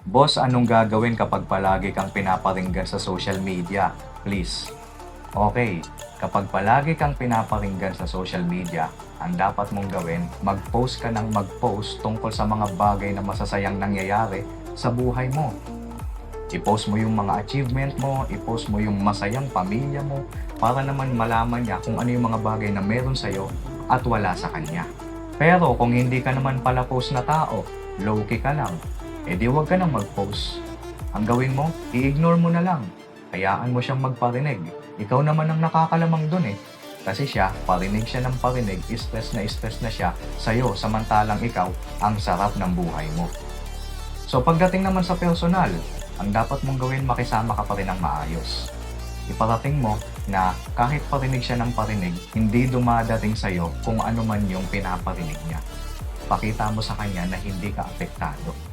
Boss, anong gagawin kapag palagi kang pinaparinggan sa social media? Please. Okay, kapag palagi kang pinaparinggan sa social media, ang dapat mong gawin, mag-post ka ng mag-post tungkol sa mga bagay na masasayang nangyayari sa buhay mo. I-post mo yung mga achievement mo, i-post mo yung masayang pamilya mo, para naman malaman niya kung ano yung mga bagay na meron sa'yo at wala sa kanya. Pero kung hindi ka naman pala post na tao, low-key ka lang, edi huwag ka nang mag-post. Ang gawin mo, i-ignore mo na lang. Hayaan mo siyang magparinig. Ikaw naman ang nakakalamang dun eh. Kasi siya, parinig siya ng parinig, stress na stress na siya sa'yo, samantalang ikaw, ang sarap ng buhay mo. So pagdating naman sa personal, ang dapat mong gawin makisama ka pa rin ng maayos. Iparating mo na kahit parinig siya ng parinig, hindi dumadating sa'yo kung ano man yung pinaparinig niya. Pakita mo sa kanya na hindi ka apektado.